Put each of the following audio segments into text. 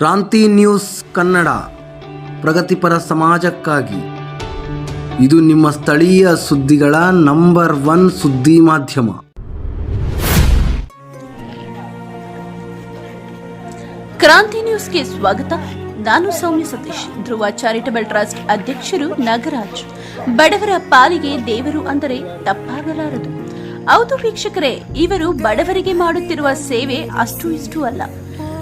ಕ್ರಾಂತಿ ನ್ಯೂಸ್ ಕನ್ನಡ, ಪ್ರಗತಿಪರ ಸಮಾಜಕ್ಕಾಗಿ. ಇದು ನಿಮ್ಮ ಸ್ಥಳೀಯ ಸುದ್ದಿಗಳ ನಂಬರ್ ಒನ್ ಸುದ್ದಿ ಮಾಧ್ಯಮ. ಕ್ರಾಂತಿ ನ್ಯೂಸ್ಗೆ ಸ್ವಾಗತ. ನಾನು ಸೌಮ್ಯ ಸತೀಶ್, ಧ್ರುವ ಚಾರಿಟಬಲ್ ಟ್ರಸ್ಟ್ ಅಧ್ಯಕ್ಷರು ನಾಗರಾಜ್. ಬಡವರ ಪಾಲಿಗೆ ದೇವರು ಅಂದರೆ ತಪ್ಪಾಗಲಾರದು. ಹೌದು ವೀಕ್ಷಕರೇ, ಇವರು ಬಡವರಿಗೆ ಮಾಡುತ್ತಿರುವ ಸೇವೆ ಅಷ್ಟು ಇಷ್ಟು ಅಲ್ಲ.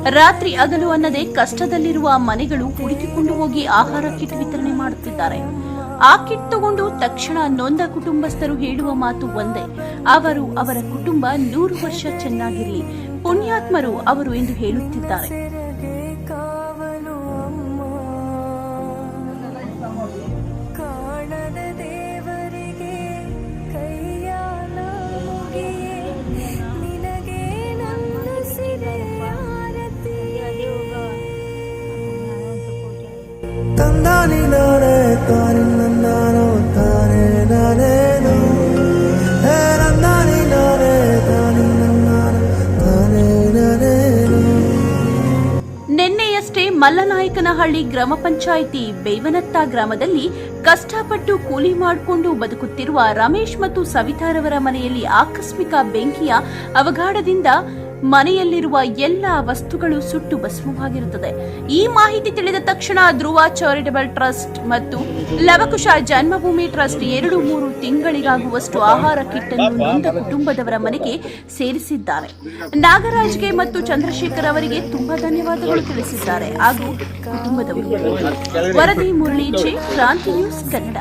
ರಾತ್ರಿ ಹಗಲು ಅನ್ನದೇ ಕಷ್ಟದಲ್ಲಿರುವ ಮನೆಗಳು ಹುಡುಕಿಕೊಂಡು ಹೋಗಿ ಆಹಾರ ಕಿಟ್ ವಿತರಣೆ ಮಾಡುತ್ತಿದ್ದಾರೆ. ಆ ಕಿಟ್ ತಗೊಂಡು ತಕ್ಷಣ ನೊಂದ ಕುಟುಂಬಸ್ಥರು ಹೇಳುವ ಮಾತು ಒಂದೇ. ಅವರು ಅವರ ಕುಟುಂಬ ನೂರು ವರ್ಷ ಚೆನ್ನಾಗಿರಲಿ. ಪುಣ್ಯಾತ್ಮರು ಅವರು ಎಂದು ಹೇಳುತ್ತಿದ್ದಾರೆ. ತಂದಾನಿ ತಾನೆ ತಾನೇ ನಿನ್ನೆಯಷ್ಟೇ ಮಲ್ಲನಾಯಕನಹಳ್ಳಿ ಗ್ರಾಮ ಪಂಚಾಯಿತಿ ಬೇವನತ್ತ ಗ್ರಾಮದಲ್ಲಿ ಕಷ್ಟಪಟ್ಟು ಕೂಲಿ ಮಾಡಿಕೊಂಡು ಬದುಕುತ್ತಿರುವ ರಮೇಶ್ ಮತ್ತು ಸವಿತಾರವರ ಮನೆಯಲ್ಲಿ ಆಕಸ್ಮಿಕ ಬೆಂಕಿಯ ಅವಘಾಡದಿಂದ ಮನೆಯಲ್ಲಿರುವ ಎಲ್ಲ ವಸ್ತುಗಳು ಸುಟ್ಟು ಭಸ್ಮವಾಗಿರುತ್ತದೆ. ಈ ಮಾಹಿತಿ ತಿಳಿದ ತಕ್ಷಣ ಧ್ರುವ ಚಾರಿಟಬಲ್ ಟ್ರಸ್ಟ್ ಮತ್ತು ಲವಕುಶ ಜನ್ಮಭೂಮಿ ಟ್ರಸ್ಟ್ ಎರಡು ಮೂರು ತಿಂಗಳಿಗಾಗುವಷ್ಟು ಆಹಾರ ಕಿಟ್ ಅನ್ನು ನೊಂದ ಕುಟುಂಬದವರ ಮನೆಗೆ ಸೇರಿಸಿದ್ದಾರೆ. ನಾಗರಾಜ್ಗೆ ಮತ್ತು ಚಂದ್ರಶೇಖರ್ ಅವರಿಗೆ ತುಂಬಾ ಧನ್ಯವಾದಗಳು ತಿಳಿಸಿದ್ದಾರೆ. ಹಾಗೂ ಕುಟುಂಬದವರು. ವರದಿ ಮುರಳಿ ಜೆ ಕ್ರಾಂತಿ ನ್ಯೂಸ್ ಕನ್ನಡ.